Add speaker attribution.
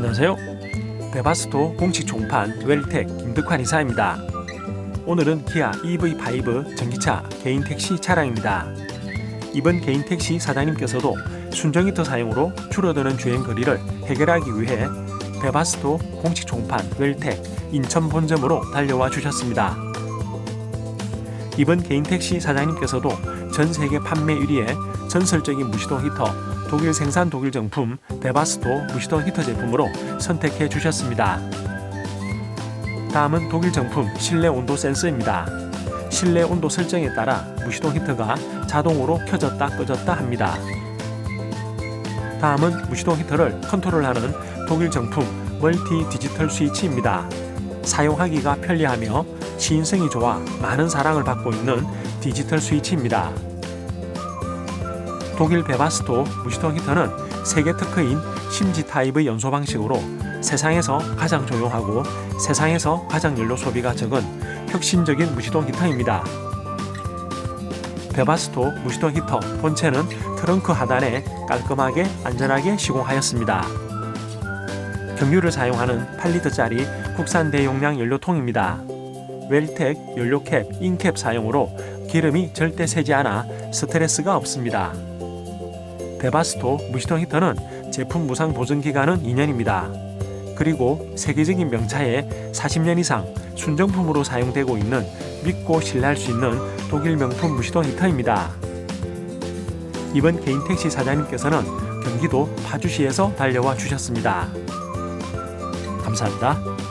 Speaker 1: 안녕하세요. 베바스토 공식 종판 웰텍 김득환 이사입니다. 오늘은 기아 EV5 전기차 개인 택시 차량입니다. 이번 개인 택시 사장님께서도 순정 히터 사용으로 줄어드는 주행 거리를 해결하기 위해 베바스토 공식 종판 웰텍 인천 본점으로 달려와 주셨습니다. 이번 개인 택시 사장님께서도 전 세계 판매 1위의 전설적인 무시동 히터 독일 생산 독일 정품 베바스토 무시동 히터 제품으로 선택해 주셨습니다. 다음은 독일 정품 실내 온도 센서입니다. 실내 온도 설정에 따라 무시동 히터가 자동으로 켜졌다 꺼졌다 합니다. 다음은 무시동 히터를 컨트롤하는 독일 정품 멀티 디지털 스위치입니다. 사용하기가 편리하며 시인성이 좋아 많은 사랑을 받고 있는 디지털 스위치입니다. 독일 베바스토 무시동 히터는 세계 특허인 심지 타입의 연소 방식으로 세상에서 가장 조용하고 세상에서 가장 연료 소비가 적은 혁신적인 무시동 히터입니다. 베바스토 무시동 히터 본체는 트렁크 하단에 깔끔하게 안전하게 시공하였습니다. 경유를 사용하는 8리터짜리 국산 대용량 연료통입니다. 웰텍 연료캡, 인캡 사용으로 기름이 절대 새지 않아 스트레스가 없습니다. 베바스토 무시동 히터는 제품 무상 보증 기간은 2년입니다. 그리고 세계적인 명차에 40년 이상 순정품으로 사용되고 있는 믿고 신뢰할 수 있는 독일 명품 무시동 히터입니다. 이번 개인 택시 사장님께서는 경기도 파주시에서 달려와 주셨습니다. 감사합니다.